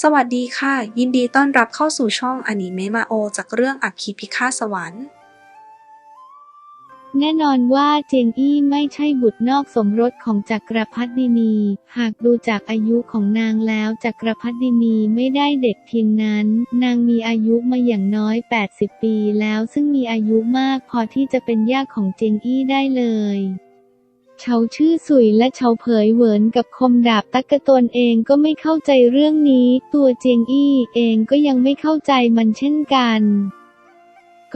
สวัสดีค่ะ ยินดีต้อนรับเข้าสู่ช่องอนิเมะมาโอ จากเรื่องอัคคีพิฆาตสวรรค์ แน่นอนว่าเจงอี้ไม่ใช่บุตรนอกสมรสของจักรพรรดินี หากดูจากอายุของนางแล้วจักรพรรดินีไม่ได้เด็กเพียงนั้น นางมีอายุมาอย่างน้อย 80 ปีแล้วซึ่งมีอายุมากพอที่จะเป็นย่าของเจงอี้ได้เลย เฉาชื่อสุยและเฉาเผยเหวินกับคมดาบตักกะตนเองก็ไม่เข้าใจเรื่องนี้ ตัวเจียงอี้เองก็ยังไม่เข้าใจมันเช่นกัน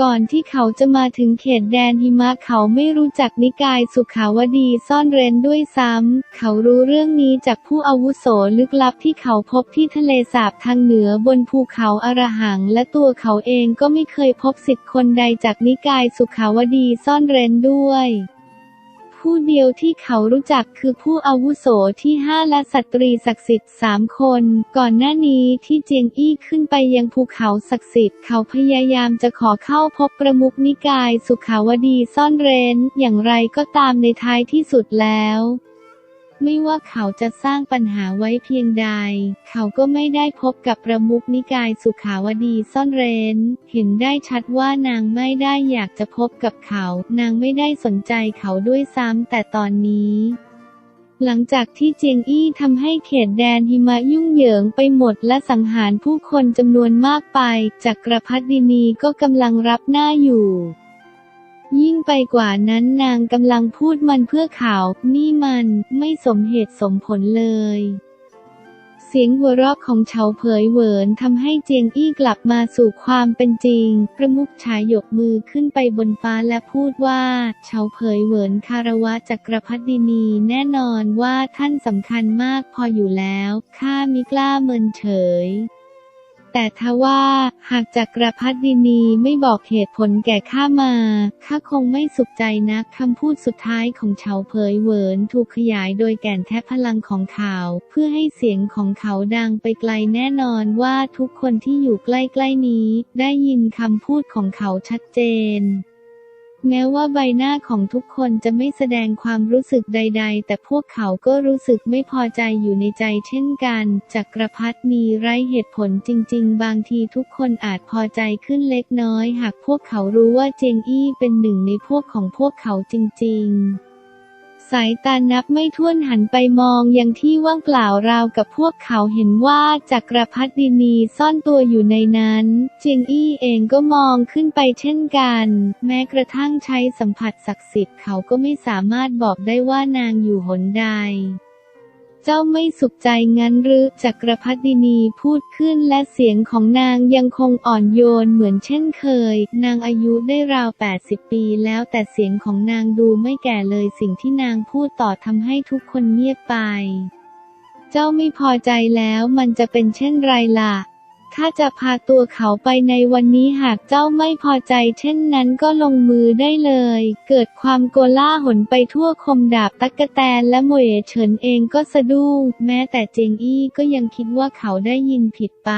ก่อนที่เขาจะมาถึงเขตแดนหิมะเขาไม่รู้จักนิกายสุขาวดีซ่อนเร้นด้วยซ้ำ เขารู้เรื่องนี้จากผู้อาวุโสลึกลับที่เขาพบที่ทะเลสาบทางเหนือบนภูเขาอรหัง และตัวเขาเองก็ไม่เคยพบสิทธิ์คนใดจากนิกายสุขาวดีซ่อนเร้นด้วย ผู้เดียวที่เขารู้จักคือผู้อาวุโสที่ห้าและสตรีศักดิ์สิทธิ์สามคน ก่อนหน้านี้ที่เจียงอี้ขึ้นไปยังภูเขาศักดิ์สิทธิ์เขาพยายามจะขอเข้าพบประมุขนิกายสุขาวดีซ่อนเร้น อย่างไรก็ตามในท้ายที่สุดแล้ว ไม่ว่าเขาจะสร้างปัญหาไว้เพียงใด เขาก็ไม่ได้พบกับประมุขนิกายสุขาวดีซ่อนเร้น เห็นได้ชัดว่านางไม่ได้อยากจะพบกับเขา นางไม่ได้สนใจเขาด้วยซ้ำแต่ตอนนี้หลังจากที่เจียงอี้ทำให้เขตแดนหิมะยุ่งเหยิงไปหมดและสังหารผู้คนจำนวนมากไปจักกรพรรดินีก็กำลังรับหน้าอยู่ ยิ่งไปกว่านั้นนางกำลังพูดมันเพื่อข่าว นี่มันไม่สมเหตุสมผลเลย เสียงหัวเราะของเฉาเผยเหวินทำให้เจียงอี้กลับมาสู่ความเป็นจริง ประมุขชายยกมือขึ้นไปบนฟ้าและพูดว่า เฉาเผยเหวินคารวะจักรพรรดินีแน่นอนว่าท่านสำคัญมากพออยู่แล้ว ข้ามิกล้าเมินเฉย แต่ทว่าหากจักรพรรดินีไม่บอกเหตุผลแก่ข้ามาข้าคงไม่สุขใจนักคำพูดสุดท้ายของเฉาเผยเหวินถูกขยายโดยแก่นแท้พลังของเขา เพื่อให้เสียงของเขาดังไปไกลแน่นอนว่าทุกคนที่อยู่ใกล้ๆนี้ ได้ยินคำพูดของเขาชัดเจน แม้ว่าใบหน้าของทุกคนจะไม่แสดงความรู้สึกใด ๆ แต่พวกเขาก็รู้สึกไม่พอใจอยู่ในใจเช่นกัน จักรพรรดินีไร้เหตุผลจริง ๆ บางทีทุกคนอาจพอใจขึ้นเล็กน้อย หากพวกเขารู้ว่าเจงอี้เป็นหนึ่งในพวกของพวกเขาจริง ๆ สายตานับไม่ถ้วนหันไปมองยังที่ว่างเปล่าราวกับพวกเขาเห็นว่าจักรพรรดินีซ่อนตัวอยู่ในนั้น เจียงอี้เองก็มองขึ้นไปเช่นกัน แม้กระทั่งใช้สัมผัสศักดิ์สิทธิ์เขาก็ไม่สามารถบอกได้ว่านางอยู่หนใด เจ้าไม่สุขใจงั้นหรือจักรพรรดินีพูดขึ้นและเสียงของนางยังคงอ่อนโยนเหมือนเช่นเคย นางอายุได้ราว 80 ปีแล้วแต่เสียงของนางดูไม่แก่เลยสิ่งที่นางพูดต่อทำให้ทุกคนเงียบไป เจ้าไม่พอใจแล้วมันจะเป็นเช่นไรล่ะ ข้าจะพาตัวเขาไปในวันนี้หากเจ้าไม่พอใจ เช่นนั้นก็ลงมือได้เลย เกิดความโกล่าหนไปทั่วคมดาบตักกะแตนและหมวยเฉินเองก็สะดุ้งแม้แต่เจงอี้ก็ยังคิดว่าเขาได้ยินผิดไป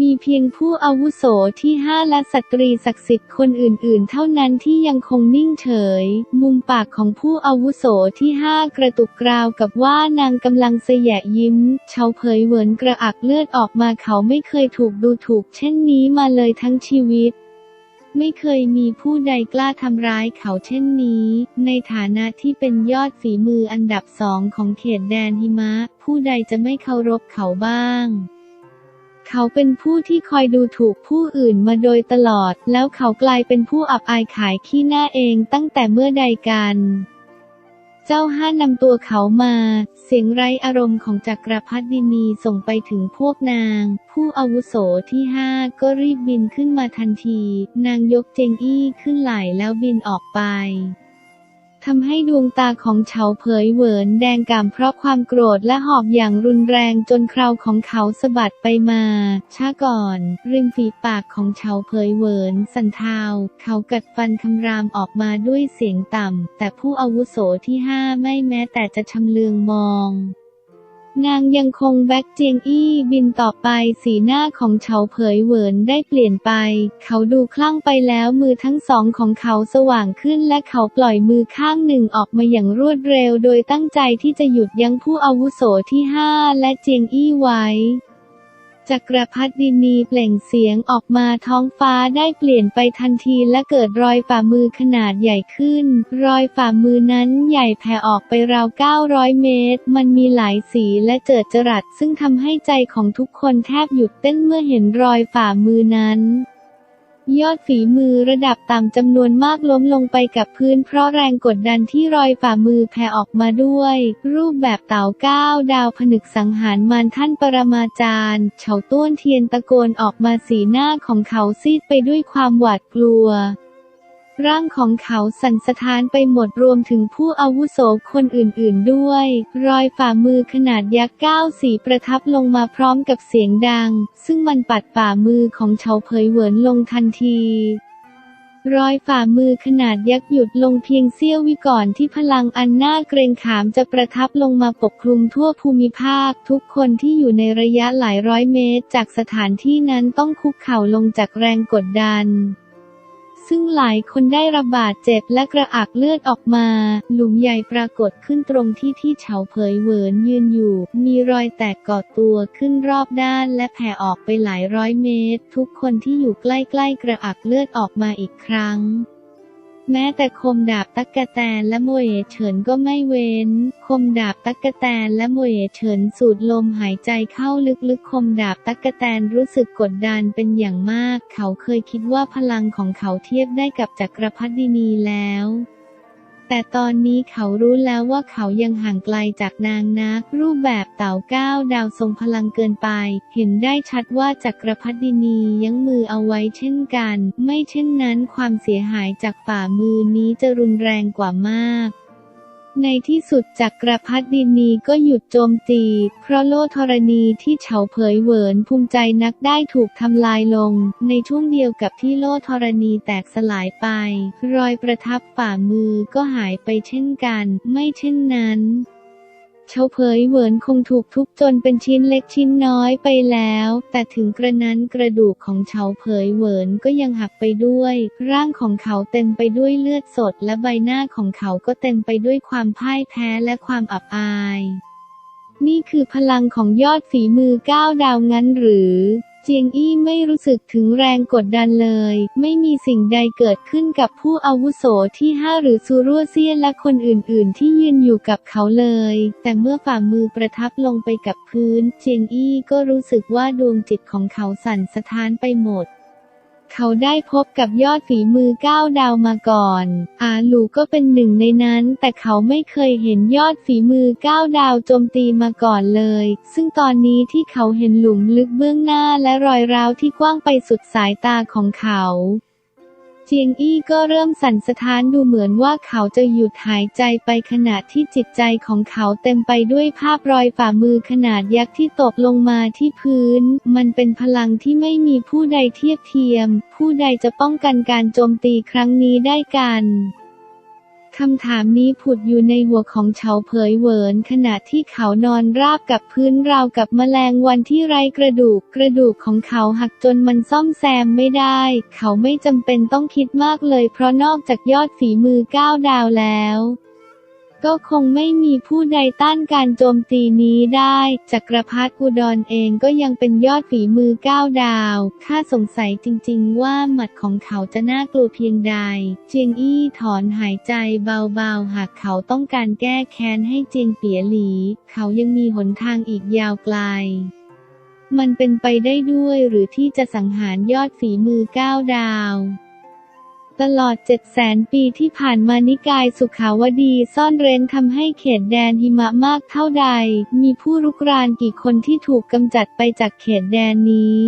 มีเพียงผู้อาวุโสที่ห้าและสตรีศักดิ์สิทธิ์คนอื่นๆ เท่านั้นที่ยังคงนิ่งเฉย มุมปากของผู้อาวุโสที่ห้ากระตุกกราวกับว่านางกำลังเสยะยิ้มเฉาเผยเหวินกระอักเลือดออกมาเขาไม่เคยถูกดูถูก เช่นนี้มาเลยทั้งชีวิตไม่เคยมีผู้ใดกล้าทำร้ายเขาเช่นนี้ ในฐานะที่เป็นยอดฝีมืออันดับสองของเขตแดนหิมะ ผู้ใดจะไม่เคารพเขาบ้าง เขาเป็นผู้ที่คอยดูถูกผู้อื่นมาโดยตลอด แล้วเขากลายเป็นผู้อับอายขายขี้หน้าเองตั้งแต่เมื่อใดกัน เจ้าห้านำตัวเขามา เสียงไร้อารมณ์ของจักรพรรดินีส่งไปถึงพวกนาง ผู้อาวุโสที่ห้าก็รีบบินขึ้นมาทันที นางยกเจงอี้ขึ้นไหล่แล้วบินออกไป ทำให้ดวงตาของเฉาเผยเหวินแดงก่ำเพราะความโกรธและหอบอย่างรุนแรงจนคราวของเขาสะบัดไปมา ช้าก่อน ริมฝีปากของเฉาเผยเหวินสันเทาเขากัดฟันคำรามออกมาด้วยเสียงต่ำ แต่ผู้อาวุโสที่ห้าไม่แม้แต่จะชำเลืองมอง นางยังคงแบ็กเจียงอี้บินต่อไปสีหน้าของเฉาเผยเหวินได้เปลี่ยนไป เขาดูคลั่งไปแล้วมือทั้งสองของเขาสว่างขึ้นและเขาปล่อยมือข้างหนึ่งออกมาอย่างรวดเร็ว โดยตั้งใจที่จะหยุดยั้งผู้อาวุโสที่ห้าและเจียงอี้ไว้ จักรพรรดินีเปล่งเสียงออกมาท้องฟ้าได้เปลี่ยนไปทันทีและเกิดรอยฝ่ามือขนาดใหญ่ขึ้น รอยฝ่ามือนั้นใหญ่แผ่ออกไปราว 900 เมตร มันมีหลายสีและเจิดจรัสซึ่งทำให้ใจของทุกคนแทบหยุดเต้นเมื่อเห็นรอยฝ่ามือนั้น ยอดฝีมือระดับต่ำจำนวนมากล้มลงไปกับพื้นเพราะแรงกดดันที่รอยฝ่ามือแผ่ออกมาด้วย รูปแบบเต่าก้าวดาวผนึกสังหารมารท่านปรมาจารย์เฉาต้วนเทียนตะโกนออกมาสีหน้าของเขาซีดไปด้วยความหวาดกลัว ร่างของเขาสั่นสะท้านไปหมดรวมถึงผู้อาวุโสคนอื่นๆด้วย รอยฝ่ามือขนาดยักษ์ก้าวสีประทับลงมาพร้อมกับเสียงดัง ซึ่งมันปัดฝ่ามือของเฉาเผยเหวินลงทันทีรอยฝ่ามือขนาดยักษ์หยุดลงเพียงเสี้ยววิก่อนที่พลังอันน่าเกรงขามจะประทับลงมาปกคลุมทั่วภูมิภาค ทุกคนที่อยู่ในระยะหลายร้อยเมตร จากสถานที่นั้นต้องคุกเข่าลงจากแรงกดดัน ซึ่งหลายคนได้ระบาดเจ็บและกระอักเลือดออกมา หลุมใหญ่ปรากฏขึ้นตรงที่ที่เฉาเผยเหวินยืนอยู่ มีรอยแตกก่อตัวขึ้นรอบด้านและแผ่ออกไปหลายร้อยเมตร ทุกคนที่อยู่ใกล้ๆกระอักเลือดออกมาอีกครั้ง แม้แต่คมดาบตักกะแตนและมวยเฉินก็ไม่เว้น คมดาบตักกะแตนและมวยเฉินสูดลมหายใจเข้าลึกๆ คมดาบตักกะแตนรู้สึกกดดันเป็นอย่างมาก เขาเคยคิดว่าพลังของเขาเทียบได้กับจักรพรรดินีแล้ว แต่ตอนนี้เขารู้แล้วว่าเขายังห่างไกลจากนางนัก รูปแบบเต่าก้าวดาวทรงพลังเกินไป เห็นได้ชัดว่าจักรพรรดินียั้งมือเอาไว้เช่นกัน ไม่เช่นนั้นความเสียหายจากฝ่ามือนี้จะรุนแรงกว่ามาก ในที่สุดจักรพรรดินีก็หยุดโจมตี เพราะโลธรณีที่เฉาเผยเหวินภูมิใจนักได้ถูกทำลายลง ในช่วงเดียวกับที่โลธรณีแตกสลายไป รอยประทับฝ่ามือก็หายไปเช่นกัน ไม่เช่นนั้น เฉาเผยเหวินคงถูกทุบจนเป็นชิ้นเล็กชิ้นน้อยไปแล้ว แต่ถึงกระนั้นกระดูกของเฉาเผยเหวินก็ยังหักไปด้วย ร่างของเขาเต็มไปด้วยเลือดสดและใบหน้าของเขาก็เต็มไปด้วยความพ่ายแพ้และความอับอาย นี่คือพลังของยอดฝีมือก้าวดาวงั้นหรือ เจียงอี้ไม่รู้สึกถึงแรงกดดันเลย ไม่มีสิ่งใดเกิดขึ้นกับผู้อาวุโสที่ห้าหรือซูรั่วเซียนและคนอื่นๆ ที่ยืนอยู่กับเขาเลย แต่เมื่อฝ่ามือประทับลงไปกับพื้น เจียงอี้ก็รู้สึกว่าดวงจิตของเขาสั่นสะท้านไปหมด เขาได้พบกับยอดฝีมือก้าวดาวมาก่อน อาหลูก็เป็นหนึ่งในนั้น แต่เขาไม่เคยเห็นยอดฝีมือก้าวดาวโจมตีมาก่อนเลย ซึ่งตอนนี้ที่เขาเห็นหลุมลึกเบื้องหน้าและรอยร้าวที่กว้างไปสุดสายตาของเขา เจียงอี้ก็เริ่มสั่นสะท้านดูเหมือนว่าเขาจะหยุดหายใจไปขณะที่จิตใจของเขาเต็มไปด้วยภาพรอยฝ่ามือขนาดยักษ์ที่ตกลงมาที่พื้น มันเป็นพลังที่ไม่มีผู้ใดเทียบเทียม ผู้ใดจะป้องกันการโจมตีครั้งนี้ได้กัน คำถามนี้ผุดอยู่ในหัวของเฉาเผยเหวินขณะที่เขานอนราบกับพื้นราวกับแมลงวันที่ไร้กระดูก กระดูกของเขาหักจนมันซ่อมแซมไม่ได้ เขาไม่จำเป็นต้องคิดมากเลยเพราะนอกจากยอดฝีมือก้าวดาวแล้ว ก็คงไม่มีผู้ใดต้านการโจมตีนี้ได้ จักรพรรดิอุดรเองก็ยังเป็นยอดฝีมือก้าวดาว ข้าสงสัยจริงๆว่าหมัดของเขาจะน่ากลัวเพียงใด เจียงอี้ถอนหายใจเบาๆ หากเขาต้องการแก้แค้นให้เจียงเปียหลี เขายังมีหนทางอีกยาวไกลมันเป็นไปได้ด้วยหรือที่จะสังหารยอดฝีมือก้าวดาว ตลอด700,000 ปีที่ผ่านมานิกายสุขาวดีซ่อนเร้นทำให้เขตแดนหิมะมากเท่าใด มีผู้รุกรานกี่คนที่ถูกกำจัดไปจากเขตแดนนี้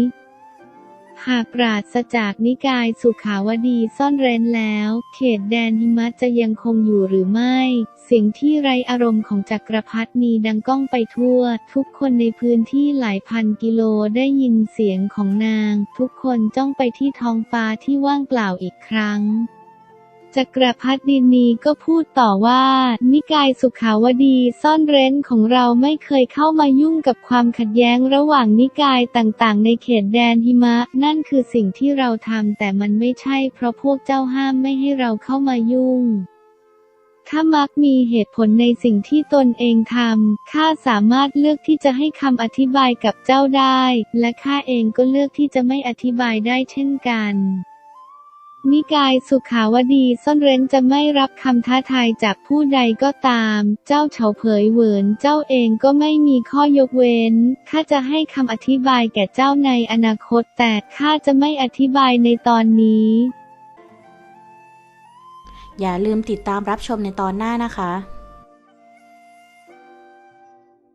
หากปราศจากนิกายสุขาวดีซ่อนเร้นแล้ว เขตแดนหิมะจะยังคงอยู่หรือไม่ เสียงที่ไรอารมณ์ของจักรพรรดินีดังก้องไปทั่ว ทุกคนในพื้นที่หลายพันกิโลได้ยินเสียงของนาง ทุกคนจ้องไปที่ท้องฟ้าที่ว่างเปล่าอีกครั้ง จักรพรรดินีก็พูดต่อว่า นิกายสุขาวดีซ่อนเร้นของเราไม่เคยเข้ามายุ่งกับความขัดแย้งระหว่างนิกายต่างๆ ในเขตแดนหิมะ นั่นคือสิ่งที่เราทำแต่มันไม่ใช่เพราะพวกเจ้าห้ามไม่ให้เราเข้ามายุ่งถ้ามักมีเหตุผลในสิ่งที่ตนเองทำ ข้าสามารถเลือกที่จะให้คำอธิบายกับเจ้าได้ และข้าเองก็เลือกที่จะไม่อธิบายได้เช่นกัน นิกายสุขาวดีซ่อนเร้นจะไม่รับคำท้าทายจากผู้ใดก็ตาม เจ้าเฉาเผยเหวินเจ้าเองก็ไม่มีข้อยกเว้น ข้าจะให้คำอธิบายแก่เจ้าในอนาคตแต่ข้าจะไม่อธิบายในตอนนี้ อย่าลืมติดตามรับชมในตอนหน้านะคะ